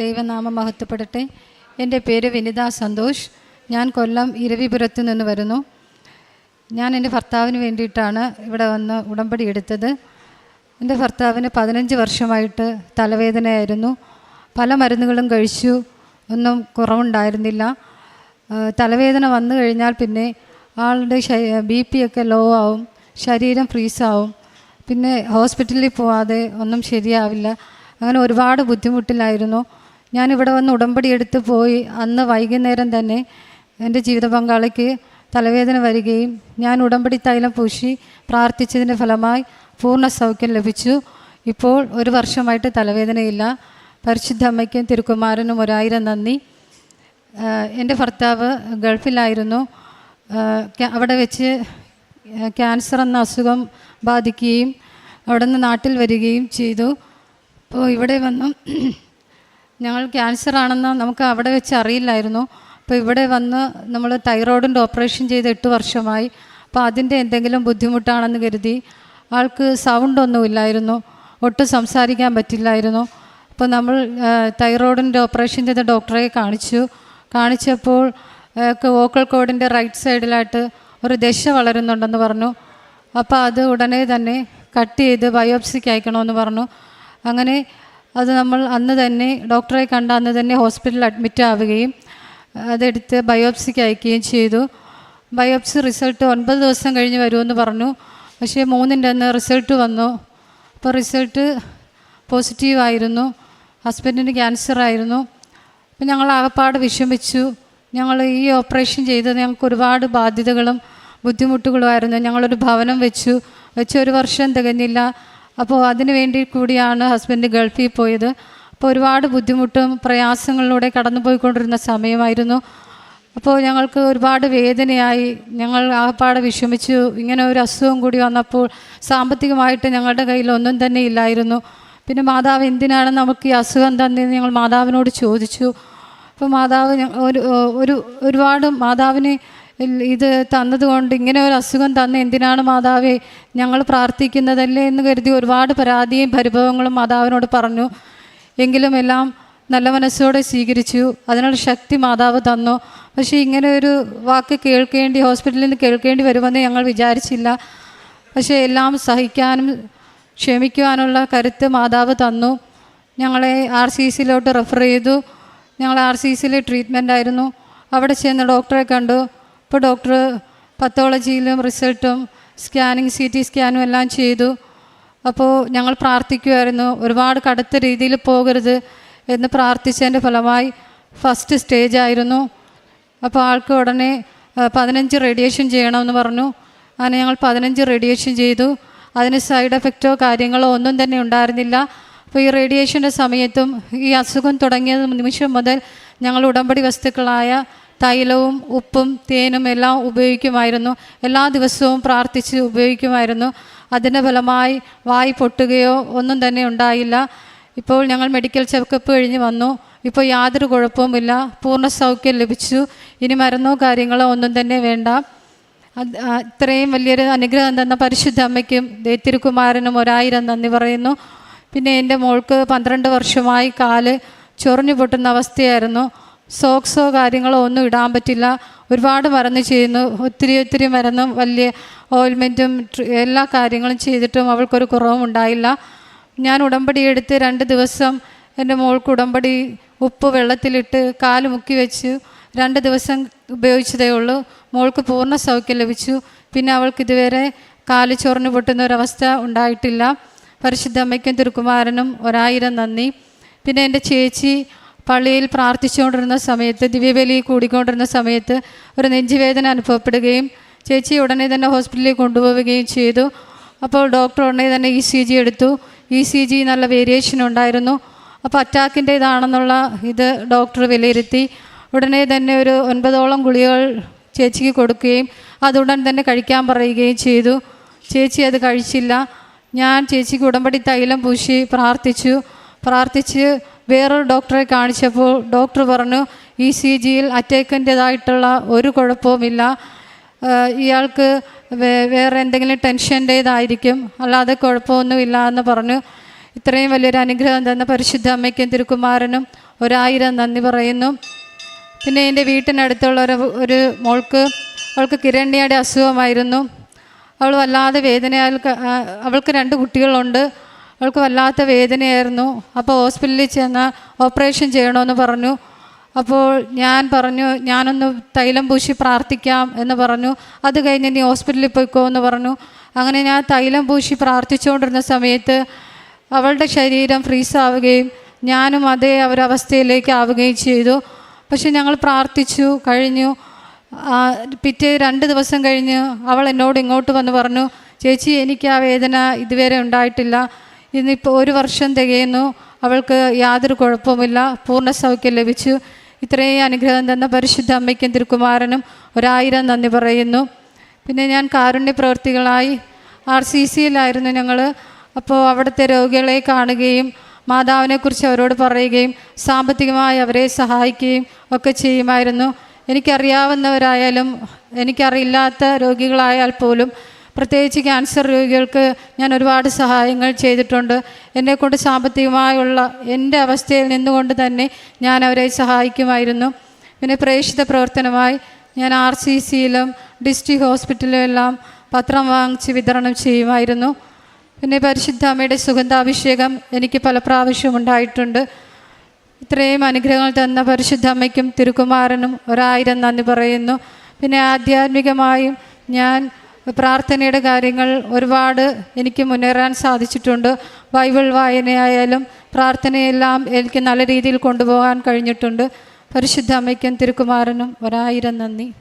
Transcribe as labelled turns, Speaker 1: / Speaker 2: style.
Speaker 1: ദൈവനാമം മഹത്വപ്പെടട്ടെ. എന്റെ പേര് വിനിത സന്തോഷ്. ഞാൻ കൊല്ലം ഇരവിപുരത്തു നിന്ന് വരുന്നു. ഞാൻ എന്റെ ഭർത്താവിന് വേണ്ടിയിട്ടാണ് ഇവിടെ വന്ന് ഉടമ്പടി എടുത്തത്. എന്റെ ഭർത്താവിന് പതിനഞ്ച് വർഷമായിട്ട് തലവേദനയായിരുന്നു. പല മരുന്നുകളും കഴിച്ചു. ഒന്നും കുറവുണ്ടായിരുന്നില്ല. തലവേദന വന്നു കഴിഞ്ഞാൽ പിന്നെ ആളുടെ ബി പി ഒക്കെ ലോ ആവും. ശരീരം ഫ്രീസാവും. പിന്നെ ഹോസ്പിറ്റലിൽ പോവാതെ ഒന്നും ശരിയാവില്ല. അങ്ങനെ ഒരുപാട് ബുദ്ധിമുട്ടിലായിരുന്നു. ഞാനിവിടെ വന്ന് ഉടമ്പടി എടുത്ത് പോയി. അന്ന് വൈകുന്നേരം തന്നെ എന്റെ ജീവിത പങ്കാളിക്ക് തലവേദന വരികയും ഞാൻ ഉടമ്പടി തൈലം പൂശി പ്രാർത്ഥിച്ചതിന്റെ ഫലമായി പൂർണ സൗഖ്യം ലഭിച്ചു. ഇപ്പോൾ ഒരു വർഷമായിട്ട് തലവേദനയില്ല. പരിശുദ്ധ അമ്മയ്ക്കും തിരുക്കുമാരനും ഒരായിരം നന്ദി. എന്റെ ഭർത്താവ് ഗൾഫിലായിരുന്നു. അവിടെ വെച്ച് ക്യാൻസർ എന്ന അസുഖം ബാധിക്കുകയും അവിടെ നിന്ന് നാട്ടിൽ വരികയും ചെയ്തു. അപ്പോൾ ഇവിടെ വന്നു. ഞങ്ങൾ ക്യാൻസർ ആണെന്ന് നമുക്ക് അവിടെ വെച്ച് അറിയില്ലായിരുന്നു. അപ്പോൾ ഇവിടെ വന്ന് നമ്മൾ തൈറോയിഡിന്റെ ഓപ്പറേഷൻ ചെയ്ത് എട്ട് വർഷമായി. അപ്പോൾ അതിന്റെ എന്തെങ്കിലും ബുദ്ധിമുട്ടാണെന്ന് കരുതി ആൾക്ക് സൗണ്ട് ഒന്നുമില്ലായിരുന്നു ഒട്ടും സംസാരിക്കാൻ പറ്റില്ലായിരുന്നു. അപ്പോൾ നമ്മൾ തൈറോയിഡിന്റെ ഓപ്പറേഷൻ ചെയ്ത ഡോക്ടറെ കാണിച്ചു. കാണിച്ചപ്പോൾ വോക്കൽ കോഡിന്റെ റൈറ്റ് സൈഡിലായിട്ട് ഒരു ദശ വളരുന്നുണ്ടെന്ന് പറഞ്ഞു. അപ്പോൾ അത് ഉടനെ തന്നെ കട്ട് ചെയ്ത് ബയോപ്സിക്ക് അയക്കണമെന്ന് പറഞ്ഞു. അങ്ങനെ അത് നമ്മൾ അന്ന് തന്നെ ഡോക്ടറെ കണ്ട അന്ന് തന്നെ ഹോസ്പിറ്റലിൽ അഡ്മിറ്റ് ആവുകയും അതെടുത്ത് ബയോപ്സിക്ക് അയക്കുകയും ചെയ്തു. ബയോപ്സി റിസൾട്ട് ഒൻപത് ദിവസം കഴിഞ്ഞ് വരുമെന്ന് പറഞ്ഞു. പക്ഷേ മൂന്നിന്റെ അന്ന് റിസൾട്ട് വന്നു. അപ്പോൾ റിസൾട്ട് പോസിറ്റീവായിരുന്നു ഹസ്ബൻഡിന് ക്യാൻസർ ആയിരുന്നു. അപ്പം ഞങ്ങൾ ആകപ്പാട് വിഷമിച്ചു. ഞങ്ങൾ ഈ ഓപ്പറേഷൻ ചെയ്തത് ഞങ്ങൾക്ക് ഒരുപാട് ബാധ്യതകളും ബുദ്ധിമുട്ടുകളുമായിരുന്നു. ഞങ്ങളൊരു ഭവനം വെച്ചു. വെച്ച് ഒരു വർഷം തികഞ്ഞില്ല. അപ്പോൾ അതിന് വേണ്ടി കൂടിയാണ് ഹസ്ബൻഡ് ഗൾഫിൽ പോയത്. അപ്പോൾ ഒരുപാട് ബുദ്ധിമുട്ടും പ്രയാസങ്ങളിലൂടെ കടന്നു പോയിക്കൊണ്ടിരുന്ന സമയമായിരുന്നു. അപ്പോൾ ഞങ്ങൾക്ക് ഒരുപാട് വേദനയായി. ഞങ്ങൾ ആകപ്പാടെ വിഷമിച്ചു. ഇങ്ങനെ ഒരു അസുഖം കൂടി വന്നപ്പോൾ സാമ്പത്തികമായിട്ട് ഞങ്ങളുടെ കയ്യിൽ ഒന്നും തന്നെ ഇല്ലായിരുന്നു. പിന്നെ മാതാവ് എന്തിനാണ് നമുക്ക് ഈ അസുഖം തന്നെയെന്ന് ഞങ്ങൾ മാതാവിനോട് ചോദിച്ചു. അപ്പോൾ മാതാവ് ഒരു ഒരു ഒരുപാട് മാതാവിന് ഇത് തന്നതുകൊണ്ട് ഇങ്ങനെ ഒരു അസുഖം തന്ന എന്തിനാണ് മാതാവെ ഞങ്ങൾ പ്രാർത്ഥിക്കുന്നതല്ലേ എന്ന് കരുതി ഒരുപാട് പരാതിയും പരിഭവങ്ങളും മാതാവിനോട് പറഞ്ഞു. എങ്കിലും എല്ലാം നല്ല മനസ്സോടെ സ്വീകരിച്ചു. അതിനുള്ള ശക്തി മാതാവ് തന്നു. പക്ഷേ ഇങ്ങനെ ഒരു വാക്ക് കേൾക്കേണ്ടി ഹോസ്പിറ്റലിൽ നിന്ന് കേൾക്കേണ്ടി വരുമെന്ന് ഞങ്ങൾ വിചാരിച്ചില്ല. പക്ഷേ എല്ലാം സഹിക്കാനും ക്ഷമിക്കുവാനുള്ള കരുത്ത് മാതാവ് തന്നു. ഞങ്ങളെ ആർ സി സിയിലോട്ട് റെഫർ ചെയ്തു. ഞങ്ങൾ ആർ സി സിയിലെ ട്രീറ്റ്മെന്റ് ആയിരുന്നു. അവിടെ ചെന്ന് ഡോക്ടറെ കണ്ടു. ഇപ്പോൾ ഡോക്ടർ പത്തോളജിയിലും റിസൾട്ടും സ്കാനിങ് സി ടി സ്കാനും എല്ലാം ചെയ്തു. അപ്പോൾ ഞങ്ങൾ പ്രാർത്ഥിക്കുമായിരുന്നു ഒരുപാട് കടുത്ത രീതിയിൽ പോകരുത് എന്ന് പ്രാർത്ഥിച്ചതിന്റെ ഫലമായി ഫസ്റ്റ് സ്റ്റേജ് ആയിരുന്നു. അപ്പോൾ ആൾക്ക് ഉടനെ പതിനഞ്ച് റേഡിയേഷൻ ചെയ്യണമെന്ന് പറഞ്ഞു. അങ്ങനെ ഞങ്ങൾ പതിനഞ്ച് റേഡിയേഷൻ ചെയ്തു. അതിന് സൈഡ് എഫക്റ്റോ കാര്യങ്ങളോ ഒന്നും തന്നെ ഉണ്ടായിരുന്നില്ല. അപ്പോൾ ഈ റേഡിയേഷന്റെ സമയത്തും ഈ അസുഖം തുടങ്ങിയ നിമിഷം മുതൽ ഞങ്ങൾ ഉടമ്പടി വസ്തുക്കളായ തൈലവും ഉപ്പും തേനും എല്ലാം ഉപയോഗിക്കുമായിരുന്നു. എല്ലാ ദിവസവും പ്രാർത്ഥിച്ച് ഉപയോഗിക്കുമായിരുന്നു. അതിന്റെ ഫലമായി വായി പൊട്ടുകയോ ഒന്നും തന്നെ ഉണ്ടായില്ല. ഇപ്പോൾ ഞങ്ങൾ മെഡിക്കൽ ചെക്കപ്പ് കഴിഞ്ഞ് വന്നു. ഇപ്പോൾ യാതൊരു കുഴപ്പവുമില്ല. പൂർണ സൗഖ്യം ലഭിച്ചു. ഇനി മരുന്നോ കാര്യങ്ങളോ ഒന്നും തന്നെ വേണ്ട. ഇത്രയും വലിയൊരു അനുഗ്രഹം തന്ന പരിശുദ്ധ അമ്മയ്ക്കും ദേ തിരുക്കുമാരനും ഒരായിരം നന്ദി പറയുന്നു. പിന്നെ എന്റെ മോൾക്ക് പന്ത്രണ്ട് വർഷമായി കാൽ ചൊറിഞ്ഞു പൊട്ടുന്ന അവസ്ഥയായിരുന്നു. സോക്സോ കാര്യങ്ങളോ ഒന്നും ഇടാൻ പറ്റില്ല. ഒരുപാട് മരുന്ന് ചെയ്യുന്നു. ഒത്തിരി ഒത്തിരി മരുന്നും വലിയ ഓയിൽമെന്റും എല്ലാ കാര്യങ്ങളും ചെയ്തിട്ടും അവൾക്കൊരു കുറവും ഉണ്ടായില്ല. ഞാൻ ഉടമ്പടി എടുത്ത് രണ്ട് ദിവസം എന്റെ മോൾക്ക് ഉടമ്പടി ഉപ്പ് വെള്ളത്തിലിട്ട് കാൽ മുക്കി വെച്ച്. രണ്ട് ദിവസം ഉപയോഗിച്ചതേ ഉള്ളൂ. മോൾക്ക് പൂർണ സൗഖ്യം ലഭിച്ചു. പിന്നെ അവൾക്ക് ഇതുവരെ കാൽ ചൊറിഞ്ഞു പൊട്ടുന്ന ഒരവസ്ഥ ഉണ്ടായിട്ടില്ല. പരിശുദ്ധ അമ്മയ്ക്കും തിരുക്കുമാരനും ഒരായിരം നന്ദി. പിന്നെ എന്റെ ചേച്ചി പള്ളിയിൽ പ്രാർത്ഥിച്ചുകൊണ്ടിരുന്ന സമയത്ത് ദിവ്യബലി കൂടിക്കൊണ്ടിരുന്ന സമയത്ത് ഒരു നെഞ്ചുവേദന അനുഭവപ്പെടുകയും ചേച്ചി ഉടനെ തന്നെ ഹോസ്പിറ്റലിൽ കൊണ്ടുപോവുകയും ചെയ്തു. അപ്പോൾ ഡോക്ടർ ഉടനെ തന്നെ ഇ സി ജി എടുത്തു. ഇ സി ജി നല്ല വേരിയേഷൻ ഉണ്ടായിരുന്നു. അപ്പോൾ അറ്റാക്കിന്റെ ഇതാണെന്നുള്ള ഇത് ഡോക്ടർ വിലയിരുത്തി. ഉടനെ തന്നെ ഒരു ഒൻപതോളം ഗുളികൾ ചേച്ചിക്ക് കൊടുക്കുകയും അതുടൻ തന്നെ കഴിക്കാൻ പറയുകയും ചെയ്തു. ചേച്ചി അത് കഴിച്ചില്ല. ഞാൻ ചേച്ചിക്ക് ഉടമ്പടി തൈലം പൂശി പ്രാർത്ഥിച്ചു. പ്രാർത്ഥിച്ച് വേറൊരു ഡോക്ടറെ കാണിച്ചപ്പോൾ ഡോക്ടർ പറഞ്ഞു ഇ സി ജിയിൽ അറ്റാക്കിന്റെതായിട്ടുള്ള ഒരു കുഴപ്പവുമില്ല. ഇയാൾക്ക് വേറെ എന്തെങ്കിലും ടെൻഷന്റേതായിരിക്കും. അല്ലാതെ കുഴപ്പമൊന്നുമില്ല എന്ന് പറഞ്ഞു. ഇത്രയും വലിയൊരു അനുഗ്രഹം തന്ന പരിശുദ്ധ അമ്മയ്ക്കും തിരുക്കുമാരനും ഒരായിരം നന്ദി പറയുന്നു. പിന്നെ എന്റെ വീട്ടിനടുത്തുള്ള ഒരു ഒരു മോൾക്ക് അവൾക്ക് കിരണ്യയുടെ അസുഖമായിരുന്നു. അവൾ വല്ലാതെ വേദനയാൽ അവൾക്ക് രണ്ട് കുട്ടികളുണ്ട്. അവൾക്ക് വല്ലാത്ത വേദനയായിരുന്നു. അപ്പോൾ ഹോസ്പിറ്റലിൽ ചെന്ന് ഓപ്പറേഷൻ ചെയ്യണമെന്ന് പറഞ്ഞു. അപ്പോൾ ഞാൻ പറഞ്ഞു ഞാനൊന്ന് തൈലം പൂശി പ്രാർത്ഥിക്കാം എന്ന് പറഞ്ഞു. അത് കഴിഞ്ഞ് നീ ഹോസ്പിറ്റലിൽ പോയിക്കോ എന്ന് പറഞ്ഞു. അങ്ങനെ ഞാൻ തൈലം പൂശി പ്രാർത്ഥിച്ചുകൊണ്ടിരുന്ന സമയത്ത് അവളുടെ ശരീരം ഫ്രീസാവുകയും ഞാനും അതേ ഒരവസ്ഥയിലേക്ക് ആവുകയും ചെയ്തു. പക്ഷെ ഞങ്ങൾ പ്രാർത്ഥിച്ചു കഴിഞ്ഞു. പിറ്റേ രണ്ട് ദിവസം കഴിഞ്ഞ് അവൾ എന്നോട് ഇങ്ങോട്ട് വന്ന് പറഞ്ഞു ചേച്ചി എനിക്ക് ആ വേദന ഇതുവരെ ഉണ്ടായിട്ടില്ല. ഇന്നിപ്പോൾ ഒരു വർഷം തികയുന്നു. അവൾക്ക് യാതൊരു കുഴപ്പവുമില്ല. പൂർണ സൗഖ്യം ലഭിച്ചു. ഇത്രയും അനുഗ്രഹം തന്ന പരിശുദ്ധ അമ്മയ്ക്കും തിരുക്കുമാരനും ഒരായിരം നന്ദി പറയുന്നു. പിന്നെ ഞാൻ കാരുണ്യ പ്രവൃത്തികളായി ആർ സി സിയിലായിരുന്നു ഞങ്ങൾ അപ്പോൾ അവിടുത്തെ രോഗികളെ കാണുകയും മാതാവിനെക്കുറിച്ച് അവരോട് പറയുകയും സാമ്പത്തികമായി അവരെ സഹായിക്കുകയും ഒക്കെ ചെയ്യുമായിരുന്നു. എനിക്കറിയാവുന്നവരായാലും എനിക്കറിയില്ലാത്ത രോഗികളായാൽ പോലും പ്രത്യേകിച്ച് ക്യാൻസർ രോഗികൾക്ക് ഞാൻ ഒരുപാട് സഹായങ്ങൾ ചെയ്തിട്ടുണ്ട്. എന്നെക്കൊണ്ട് സാമ്പത്തികമായുള്ള എന്റെ അവസ്ഥയിൽ നിന്നുകൊണ്ട് തന്നെ ഞാൻ അവരെ സഹായിക്കുമായിരുന്നു. പിന്നെ പ്രേക്ഷിത പ്രവർത്തനമായി ഞാൻ ആർ സി സിയിലും ഡിസ്ട്രിക്ട് ഹോസ്പിറ്റലിലും എല്ലാം പത്രം വാങ്ങിച്ച് വിതരണം ചെയ്യുമായിരുന്നു. പിന്നെ പരിശുദ്ധ അമ്മയുടെ സുഗന്ധാഭിഷേകം എനിക്ക് പല പ്രാവശ്യം ഉണ്ടായിട്ടുണ്ട്. ഇത്രയും അനുഗ്രഹങ്ങൾ തന്ന പരിശുദ്ധ അമ്മയ്ക്കും തിരുക്കുമാരനും ഒരായിരം നന്ദി പറയുന്നു. പിന്നെ ആധ്യാത്മികമായും ഞാൻ പ്രാർത്ഥനയുടെ കാര്യങ്ങൾ ഒരുപാട് എനിക്ക് മുന്നേറാൻ സാധിച്ചിട്ടുണ്ട്. ബൈബിൾ വായനയായാലും പ്രാർത്ഥനയെല്ലാം എനിക്ക് നല്ല രീതിയിൽ കൊണ്ടുപോകാൻ കഴിഞ്ഞിട്ടുണ്ട്. പരിശുദ്ധ അമ്മയ്ക്കും തിരുക്കുമാരനും ഒരായിരം നന്ദി.